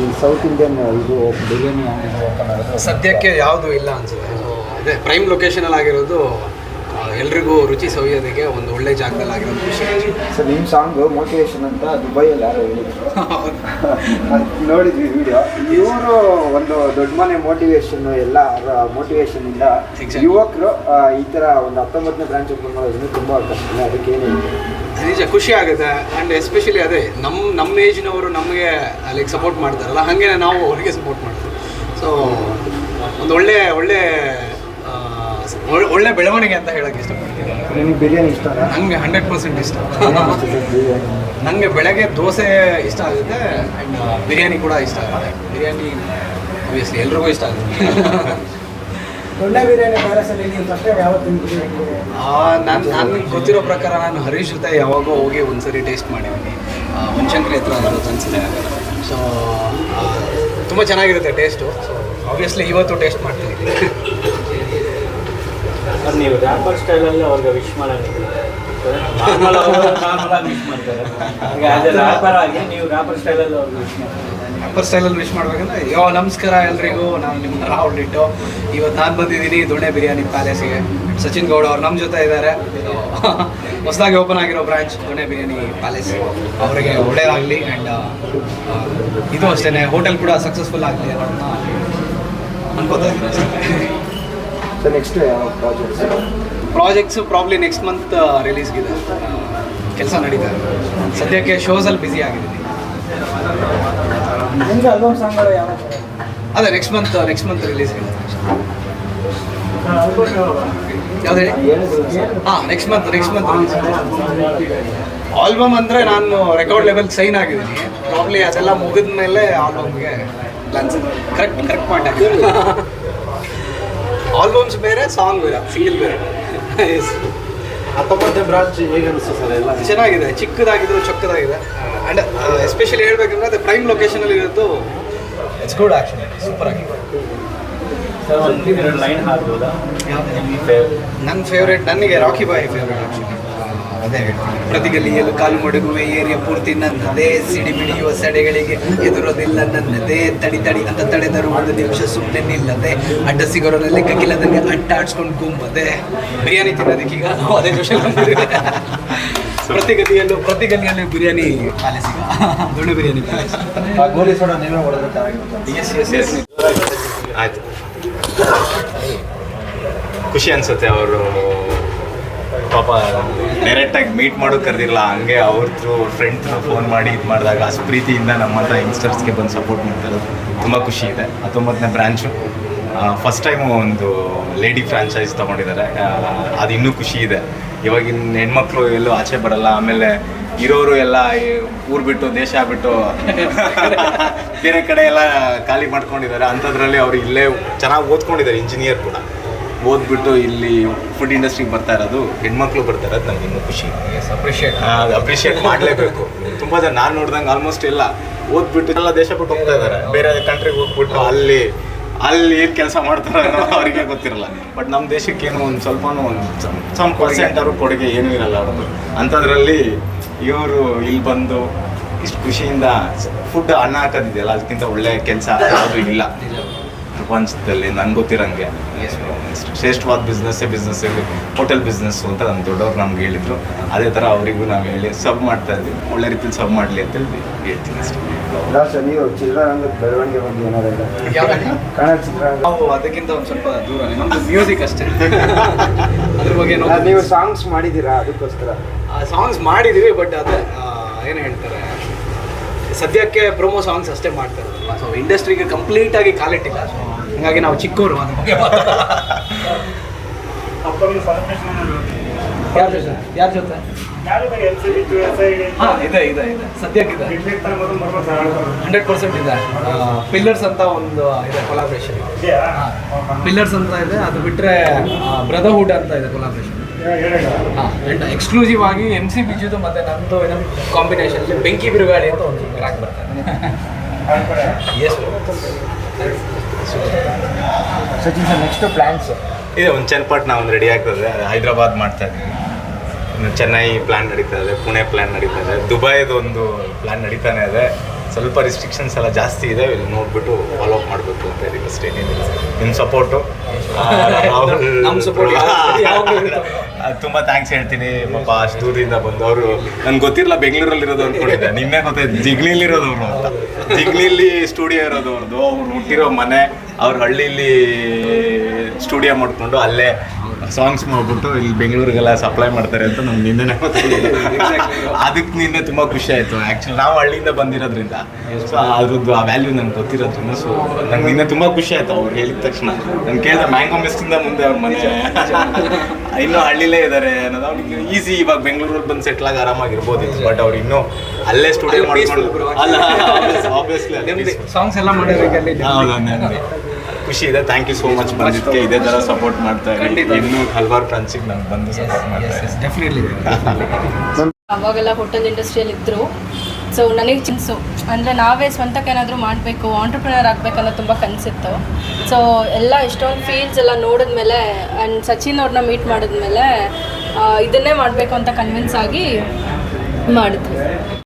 ಈ south Indian ಇದು ಬಿರಿಯಾನಿ ಸದ್ಯಕ್ಕೆ ಯಾವುದು ಇಲ್ಲ ಅನ್ಸುತ್ತೆ. ಅದೇ ಪ್ರೈಮ್ ಲೊಕೇಶನಲ್ಲಿ ಆಗಿರೋದು ಎಲ್ರಿಗೂ ರುಚಿ ಸವಿಯೋದಕ್ಕೆ ಒಂದು ಒಳ್ಳೆ ಜಾಗದಲ್ಲಿ ಆಗಿರೋದು ಖುಷಿ. ಸರ್ ನಿಮ್ಮ ಸಾಂಗ್ ಮೋಟಿವೇಶನ್ ಅಂತ ದುಬೈಯಲ್ಲಿ ಯಾರೋ ಹೇಳಿದ್ರು. ನೋಡಿದ್ವಿ ವಿಡಿಯೋ ಇವರು ಒಂದು ದೊಡ್ಡ ಮನೆ ಮೋಟಿವೇಶನ್ ಎಲ್ಲ ಮೋಟಿವೇಶನ್ ಇಂದ ಯುವಕರು ಈ ತರ ಒಂದು ಹತ್ತೊಂಬತ್ತನೇ ಬ್ರಾಂಚ್ ಓಪನ್ ಮಾಡೋದ್ರಿಂದ ತುಂಬಾ ಕಷ್ಟ. ಅದಕ್ಕೆ ಏನು ನಿಜ ಖುಷಿ ಆಗುತ್ತೆ. ಆ್ಯಂಡ್ ಎಸ್ಪೆಷಲಿ ಅದೇ ನಮ್ಮ ನಮ್ಮ ಏಜ್ನವರು ನಮಗೆ ಲೈಕ್ ಸಪೋರ್ಟ್ ಮಾಡ್ತಾರಲ್ಲ ಹಾಗೇನೆ ನಾವು ಅವರಿಗೆ ಸಪೋರ್ಟ್ ಮಾಡ್ತೀವಿ. ಸೊ ಒಂದು ಒಳ್ಳೆ ಒಳ್ಳೆ ಒಳ್ಳೆ- ಬೆಳವಣಿಗೆ ಅಂತ ಹೇಳಕ್ ಇಷ್ಟಪಡ್ತೀನಿ. ನಿಮಗೆ ಬಿರಿಯಾನಿ ಇಷ್ಟನಾ? ನನಗೆ ಹಂಡ್ರೆಡ್ ಪರ್ಸೆಂಟ್ ಇಷ್ಟ. ನನಗೆ ಬೆಳಗ್ಗೆ ದೋಸೆ ಇಷ್ಟ ಆಗುತ್ತೆ ಆ್ಯಂಡ್ ಬಿರಿಯಾನಿ ಕೂಡ ಇಷ್ಟ ಆಗುತ್ತೆ. ಬಿರಿಯಾನಿ ಆಬ್ವಿಯಸ್ಲಿ ಎಲ್ರಿಗೂ ಇಷ್ಟ ಆಗುತ್ತೆ. ದೊಡ್ಡ ಬಿರಿಯಾನಿ ಪ್ಯಾಲೇಸಲ್ಲಿ ನೀವು ಫಸ್ಟ್ ಯಾವತ್ತು ನಾನು ನನಗೆ ಗೊತ್ತಿರೋ ಪ್ರಕಾರ ನಾನು ಹರೀಶ್ ಜೊತೆ ಯಾವಾಗೋ ಹೋಗಿ ಒಂದ್ಸರಿ ಟೇಸ್ಟ್ ಮಾಡಿದ್ದೀನಿ. ಮುನ್ಶಂಕರಿ ಹತ್ರ ಅದು ಅನಿಸಿದೆ ಸೊ ತುಂಬ ಚೆನ್ನಾಗಿರುತ್ತೆ ಟೇಸ್ಟು ಸೊ ಆಬ್ವಿಯಸ್ಲಿ ಇವತ್ತು ಟೇಸ್ಟ್ ಮಾಡ್ತೀನಿ. ಸರ್ ನೀವು ರ್ಯಾಪರ್ ಸ್ಟೈಲಲ್ಲಿ ಅವ್ರಿಗೆ ವಿಶ್ ಮಾಡೋಂಗಿಲ್ಲ ವಿಶ್ ಮಾಡ್ತಾರೆ. ಈಗ ರ್ಯಾಪರ್ ನೀವು ರ್ಯಾಪರ್ ಸ್ಟೈಲಲ್ಲಿ ವಿಶ್ ಅಪ್ಪರ್ ಸ್ಟೈಲಲ್ಲಿ ವಿಶ್ ಮಾಡ್ಬೇಕಂದ್ರೆ, ಯೋ, ನಮಸ್ಕಾರ ಎಲ್ರಿಗೂ, ನಾನು ನಿಮ್ಮ ರಾಹುಲ್ ಇಟ್ಟು ಇವತ್ತು ನಾನು ಬಂದಿದ್ದೀನಿ ದೊಣ್ಣೆ ಬಿರಿಯಾನಿ ಪ್ಯಾಲೇಸಿಗೆ. ಸಚಿನ್ ಗೌಡ ಅವ್ರು ನಮ್ಮ ಜೊತೆ ಇದ್ದಾರೆ ಹೊಸದಾಗಿ ಓಪನ್ ಆಗಿರೋ ಬ್ರಾಂಚ್ ದೊಣ್ಣೆ ಬಿರಿಯಾನಿ ಪ್ಯಾಲೇಸ್ ಅವರಿಗೆ ಒಳ್ಳೇದಾಗಲಿ ಆ್ಯಂಡ್ ಇದು ಅಷ್ಟೇ ಹೋಟೆಲ್ ಕೂಡ ಸಕ್ಸಸ್ಫುಲ್ ಆಗಲಿ ಅನ್ಕೋತಾ ಇದ್ದೀನಿ ಸರ್ ನೆಕ್ಸ್ಟ್ ಯಾವ projects projects probably next month ರಿಲೀಸ್ಗಿದೆ ಕೆಲಸ ನಡೀತಾ ಇದೆ. ಸದ್ಯಕ್ಕೆ ಶೋಸಲ್ಲಿ ಬ್ಯುಸಿ ಆಗಿದ್ದೀನಿ. ನಿಮ್ಗೆ ಆಲ್ಬಮ್ ಸಾಂಗ್ಗಳು ಅದೇ next month next month release ಯಾವ್ದು ಹೇಳಿ? ಹಾಂ next month next month album ಅಂದರೆ ನಾನು ರೆಕಾರ್ಡ್ ಲೆವೆಲ್ ಸೈನ್ ಆಗಿದ್ದೀನಿ. ಪ್ರಾಬ್ಲಿ ಅದೆಲ್ಲ ಮುಗಿದ ಮೇಲೆ ಆಲ್ಬಮ್ಗೆ plans correct correct point albums ಬೇರೆ ಸಾಂಗ್ ಬೇರೆ ಸಿಂಗಲ್ ಬೇರೆ. Yes. ಹತ್ತೊಂಬತ್ತನೇ ಬ್ರಾಂಚ್ ಹೇಗೆ ಅನಿಸ್ತು ಸರ್ ಎಲ್ಲ? ಚೆನ್ನಾಗಿದೆ ಚಿಕ್ಕದಾಗಿದ್ರು ಚೊಕ್ಕದಾಗಿದೆ. ಆ್ಯಂಡ್ ಎಸ್ಪೆಷಲಿ ಹೇಳ್ಬೇಕಂದ್ರೆ ಅದು ಪ್ರೈಮ್ ಲೊಕೇಶನಲ್ಲಿ ಇರೋದು ಇಟ್ಸ್ ಗುಡ್ ಸೂಪರ್ ಆಗಿದೆ. ಸರ್ ಒಂದು ಎರಡು ಲೈನ್ ಹಾಕ್ಬೋದಾ? ನನ್ನ ಫೇವ್ರೇಟ್ ನನಗೆ ರಾಕಿ ಬಾಯ್ ಫೇವ್ರೇಟ್ ಅದೇ ಹೇಳ್ತೀನಿ. ಪ್ರತಿ ಗಲ್ಲಿಯಲ್ಲೂ ಕಾಲು ಮಡಗುವ ಏರಿಯಾ ಪೂರ್ತಿ ನನ್ನದೇ. ಸಿಡಿ ಬಿಡಿಯುವ ಸಡೆಗಳಿಗೆ ಎದುರೋದಿಲ್ಲ ನನ್ನದೇ. ತಡಿ ತಡಿ ಅಂತ ತಡೆದರು ಒಂದು ನಿಮಿಷ ಸುಮ್ಮನೆ ನಿಲ್ಲದೆ. ಅಡ್ಡ ಸಿಗೋರಲ್ಲಿ ಲೆಕ್ಕಕ್ಕಿಲ್ಲದಂಗೆ ಅಡ್ಡ ಆಡ್ಸ್ಕೊಂಡು ಕುಂಬದೆ ಬಿರಿಯಾನಿ ತಿನ್ನೋದಕ್ಕೀಗ ಅದೇ ಜೋಶಲ್ಲಿ ಪ್ರತಿಗತಿಯಲ್ಲೂ ಪ್ರತಿಗತಿಯಲ್ಲೂ ಬಿರಿಯಾನಿ ಪಾಲಿಸಿಗ ದೊಣ್ಣೆ ಬಿರಿಯಾನಿ ಪಾಲಿಸಿ ಗೋಲಿ ಸೋಡ ನೀವೇ ಹೊಡೆದ್ರೆ ಚೆನ್ನಾಗಿರುತ್ತೆ. ಆಯ್ತು. ಖುಷಿ ಅನ್ಸುತ್ತೆ ಅವರು ಪಾಪ ಡೈರೆಕ್ಟಾಗಿ ಮೀಟ್ ಮಾಡೋಕೆ ಕರೆದಿರಲ್ಲ, ಹಂಗೆ ಅವ್ರ ಥ್ರೂ ಫ್ರೆಂಡ್ ಥ್ರೂ ಫೋನ್ ಮಾಡಿ ಇದು ಮಾಡಿದಾಗ ಅಷ್ಟು ಪ್ರೀತಿಯಿಂದ ಹತ್ರ ಯಂಗ್ಸ್ಟರ್ಸ್ಗೆ ಬಂದು ಸಪೋರ್ಟ್ ಮಾಡ್ತಾರೆ ತುಂಬ ಖುಷಿ ಇದೆ. ಹತ್ತೊಂಬತ್ತನೇ ಬ್ರ್ಯಾಂಚು ಫಸ್ಟ್ ಟೈಮು ಒಂದು ಲೇಡಿ ಫ್ರಾಂಚೈಸ್ ತೊಗೊಂಡಿದ್ದಾರೆ. ಅದು ಇನ್ನೂ ಖುಷಿ ಇದೆ. ಇವಾಗಿನ ಹೆಣ್ಮಕ್ಳು ಎಲ್ಲೂ ಆಚೆ ಬರಲ್ಲ. ಆಮೇಲೆ ಇರೋರು ಎಲ್ಲ ಊರು ಬಿಟ್ಟು, ದೇಶ ಬಿಟ್ಟು ಬೇರೆ ಕಡೆ ಎಲ್ಲ ಖಾಲಿ ಮಾಡ್ಕೊಂಡಿದ್ದಾರೆ. ಅಂಥದ್ರಲ್ಲಿ ಅವರು ಇಲ್ಲೇ ಚೆನ್ನಾಗಿ ಓದ್ಕೊಂಡಿದ್ದಾರೆ ಇಂಜಿನಿಯರ್ ಕೂಡ. ಓದ್ಬಿಟ್ಟು ಇಲ್ಲಿ ಫುಡ್ ಇಂಡಸ್ಟ್ರಿಗೆ ಬರ್ತಾ ಇರೋದು ಹೆಣ್ಮಕ್ಳು ಬರ್ತಾ ಇರೋದು ನನಗೆ ಇನ್ನೂ ಖುಷಿ. ಅಪ್ರಿಷಿಯೇಟ್ ಅದು ಅಪ್ರಿಷಿಯೇಟ್ ಮಾಡಲೇಬೇಕು. ತುಂಬ ಜನ ನಾನು ನೋಡ್ದಂಗೆ ಆಲ್ಮೋಸ್ಟ್ ಎಲ್ಲ ಓದ್ಬಿಟ್ಟು ಎಲ್ಲ ದೇಶ ಬಿಟ್ಟು ಹೋಗ್ತಾ ಇದ್ದಾರೆ. ಬೇರೆ ಕಂಟ್ರಿಗೆ ಹೋಗ್ಬಿಟ್ಟು ಅಲ್ಲಿ ಅಲ್ಲಿ ಏನು ಕೆಲಸ ಮಾಡ್ತಾರೆ ಅವರಿಗೆ ಗೊತ್ತಿರಲ್ಲ. ಬಟ್ ನಮ್ಮ ದೇಶಕ್ಕೆ ಏನೋ ಒಂದು ಸ್ವಲ್ಪ ಒಂದು ಸಮ್ ಪರ್ಸೆಂಟ್ ಅವ್ರ ಕೊಡುಗೆ ಏನೂ ಇರಲ್ಲ ಅವ್ರದ್ದು ಅಂಥದ್ರಲ್ಲಿ ಇವರು ಇಲ್ಲಿ ಬಂದು ಇಷ್ಟು ಖುಷಿಯಿಂದ ಫುಡ್ ಅನ್ನ ಹಾಕೋದಿದೆಯಲ್ಲ ಅದಕ್ಕಿಂತ ಒಳ್ಳೆಯ ಕೆಲಸ ಯಾವುದು ಇಲ್ಲ. ಪ್ರಪಂಚದಲ್ಲಿ ನನ್ಗೆ ಗೊತ್ತಿರಂಗೆ. ಶ್ರೇಷ್ಠವಾದ ಬಿಸ್ನೆಸ್ಸೇ ಬಿಸ್ನೆಸ್ ಹೋಟೆಲ್ ಬಿಸ್ನೆಸ್ ಅಂತ ನಮ್ಮ ದೊಡ್ಡವ್ರು ನಮ್ಗೆ ಹೇಳಿದ್ರು. ಅದೇ ಥರ ಅವರಿಗೂ ನಾವು ಹೇಳಿ ಸಬ್ ಮಾಡ್ತಾ ಇದ್ವಿ. ಒಳ್ಳೆ ರೀತಿಲಿ ಸಬ್ ಮಾಡಲಿ ಅಂತೇಳಿ ಹೇಳ್ತೀನಿ ಅಷ್ಟೇ. ನೀವು ಚಿತ್ರರಂಗದ ಬೆಳವಣಿಗೆ ಬಗ್ಗೆ ಏನಾದ್ರು ಚಿತ್ರರಂಗ. ನಾವು ಅದಕ್ಕಿಂತ ಒಂದು ಸ್ವಲ್ಪ ದೂರ ನಮ್ದು ಮ್ಯೂಸಿಕ್ ಅಷ್ಟೇ. ಅದ್ರ ಬಗ್ಗೆ ನೀವು ಸಾಂಗ್ಸ್ ಮಾಡಿದ್ದೀರಾ ಅದಕ್ಕೋಸ್ಕರ? ಸಾಂಗ್ಸ್ ಮಾಡಿದೀವಿ ಬಟ್ ಅದೇ ಏನು ಹೇಳ್ತಾರೆ? ಸದ್ಯಕ್ಕೆ ಪ್ರೊಮೋ ಸಾಂಗ್ಸ್ ಅಷ್ಟೇ ಮಾಡ್ತಾರೆ ಸೊ ಇಂಡಸ್ಟ್ರಿಗೆ ಕಂಪ್ಲೀಟ್ ಆಗಿ ಕಾಲಿಟ್ಟಿಲ್ಲ. ಸೊ ಹಂಗಾಗಿ ನಾವು ಚಿಕ್ಕವರು ಅದ್ರ ಬಗ್ಗೆ ಯಾರ ಜೊತೆ? ಯಾರ ಜೊತೆ? ಹಾಂ, ಇದೆ ಇದೆ ಇದೆ. ಸದ್ಯಕ್ಕಿದೆ ಹಂಡ್ರೆಡ್ ಪರ್ಸೆಂಟ್ ಇದೆ. ಪಿಲ್ಲರ್ಸ್ ಅಂತ ಒಂದು ಇದೆ ಕೊಲಾಬ್ರೇಷನ್ ಪಿಲ್ಲರ್ಸ್ ಅಂತ ಇದೆ, ಅದು ಬಿಟ್ಟರೆ ಬ್ರದರ್ಹುಡ್ ಅಂತ ಇದೆ ಕೊಲಾಬ್ರೇಷನ್ ಹಾಂ ಆ್ಯಂಡ್ ಎಕ್ಸ್ಕ್ಲೂಸಿವ್ ಆಗಿ ಎಂ ಸಿ ಬಿಜುದು ಮತ್ತೆ ನಂದು ಏನೋ ಕಾಂಬಿನೇಷನ್ ಬೆಂಕಿ ಬಿರುಗಾಳಿ ಅಂತ ಒಂದು ಟ್ರ್ಯಾಕ್ ಬರ್ತದೆ. Yes Sachin sir next plans ಇದೆ ಒಂದು ಚನ್ನಪಟ್ಟಣ ಒಂದು ರೆಡಿ ಆಗ್ತದೆ ಹೈದ್ರಾಬಾದ್ ಮಾಡ್ತಾ ಇದ್ದೀವಿ ಇನ್ನು ಚೆನ್ನೈ ಪ್ಲ್ಯಾನ್ ನಡೀತಾ ಇದೆ, ಪುಣೆ ಪ್ಲ್ಯಾನ್ ನಡೀತಾ ಇದೆ. ದುಬೈದು ಒಂದು ಪ್ಲ್ಯಾನ್ ನಡೀತಾನೆ ಇದೆ. ಸ್ವಲ್ಪ ರಿಸ್ಟ್ರಿಕ್ಷನ್ಸ್ ಎಲ್ಲ ಜಾಸ್ತಿ ಇದೆ. ಇಲ್ಲಿ ನೋಡ್ಬಿಟ್ಟು ಫಾಲೋ ಅಪ್ ಮಾಡಬೇಕು ಅಂತ ಇದೀವಿ ಅಷ್ಟೇ ಏನೇನಿಲ್ಲ ನಿಮ್ಮ ಸಪೋರ್ಟು. ತುಂಬ ಥ್ಯಾಂಕ್ಸ್ ಹೇಳ್ತೀನಿ ಪಾಪ ಅಷ್ಟು ದೂರದಿಂದ ಬಂದವರು. ನನ್ಗೆ ಗೊತ್ತಿರಲ್ಲ ಬೆಂಗಳೂರಲ್ಲಿ ಇರೋದು ಅಂದ್ಕೊಂಡಿದ್ದೆ ನಿನ್ನೆ ಗೊತ್ತಾಯ್ತು ಜಿಗ್ನಿಲಿ ಇರೋದವ್ರು ಅಂತ. ಜಿಗ್ಲಿಲಿ ಸ್ಟುಡಿಯೋ ಇರೋದು ಅವ್ರದ್ದು ಅವ್ರು ಹುಟ್ಟಿರೋ ಮನೆ ಅವ್ರ ಹಳ್ಳಿಲಿ ಸ್ಟುಡಿಯೋ ಮಾಡಿಕೊಂಡು ಅಲ್ಲೇ ಸಾಂಗ್ಸ್ ಮಾಡ್ಬಿಟ್ಟು ಇಲ್ಲಿ ಬೆಂಗಳೂರಿಗೆಲ್ಲ ಸಪ್ಲೈ ಮಾಡ್ತಾರೆ ಅಂತ ನಮ್ಗೆ ನಿನ್ನೆ ಅದಕ್ಕೆ ನಿನ್ನೆ ತುಂಬ ಖುಷಿ ಆಯಿತು. ಆ್ಯಕ್ಚುಲಿ ನಾವು ಹಳ್ಳಿಯಿಂದ ಬಂದಿರೋದ್ರಿಂದ. ಸೊ ಅದ್ರದ್ದು ಆ ವ್ಯಾಲ್ಯೂ ನಂಗೆ ಗೊತ್ತಿರೋದ್ರಿಂದ ಸೊ ನಂಗೆ ನಿನ್ನೆ ತುಂಬ ಖುಷಿ ಆಯಿತು ಅವ್ರು ಹೇಳಿದ ತಕ್ಷಣ. ನಾನು ಕೇಳಿದೆ ಮ್ಯಾಂಗೋ ಮಿಸ್ಟಿಂದ ಮುಂದೆ ಅವ್ರ ಮನುಷ್ಯ ಇನ್ನೂ ಹಳ್ಳಿಲೇ ಇದ್ದಾರೆ ಅನ್ನೋದು ಅವ್ರಿಗೆ ಈಸಿ ಇವಾಗ ಬೆಂಗಳೂರಿಗೆ ಬಂದು ಸೆಟ್ಲ್ ಆಗಿ ಆರಾಮಾಗಿರ್ಬೋದು. ಬಟ್ ಅವ್ರು ಇನ್ನೂ ಅಲ್ಲೇ ಸ್ಟುಡಿಯೋ ಮಾಡಿಕೊಂಡು ಅಲ್ಲ ಆಬ್ವಿಯಸ್ಲಿ ಸಾಂಗ್ಸ್ ಎಲ್ಲ ಮಾಡಿದ್ರೆ ಖುಷಿ ಇದೆ. ಥ್ಯಾಂಕ್ ಯು ಸೋ ಮಚ್ ಬಂದಿದ್ದಕ್ಕೆ. ಇದೇ ಥರ ಸಪೋರ್ಟ್ ಮಾಡ್ತಾ ಇರಿ ಖಂಡಿತ. ಇನ್ನೂ ಹಲವಾರು ಫ್ರೆಂಡ್ಸಿಗೆ ನಾನು ಬಂದು ಸಪೋರ್ಟ್ ಮಾಡ್ತಾ ಇದ್ದೀನಿ ಡೆಫಿನೆಟ್ಲಿ ಅವಾಗೆಲ್ಲ ಹೋಟೆಲ್ ಇಂಡಸ್ಟ್ರಿಯಲ್ಲಿ ಇದ್ದರು ಸೊ ನನಗೆ ಚಿನ್ಸು ಅಂದರೆ ನಾವೇ ಸ್ವಂತಕ್ಕೆ ಏನಾದರೂ ಮಾಡಬೇಕು ಆಂಟ್ರಪ್ರಿನರ್ ಆಗಬೇಕನ್ನೋ ತುಂಬ ಕನಸಿತ್ತು. ಸೊ ಎಲ್ಲ ಎಷ್ಟೊಂದು ಫೀಲ್ಡ್ಸ್ ಎಲ್ಲ ನೋಡಿದ್ಮೇಲೆ ಆ್ಯಂಡ್ ಸಚಿನ್ ಅವ್ರನ್ನ ಮೀಟ್ ಮಾಡಿದ್ಮೇಲೆ ಇದನ್ನೇ ಮಾಡಬೇಕು ಅಂತ ಕನ್ವಿನ್ಸ್ ಆಗಿ ಮಾಡಿದ್ವಿ.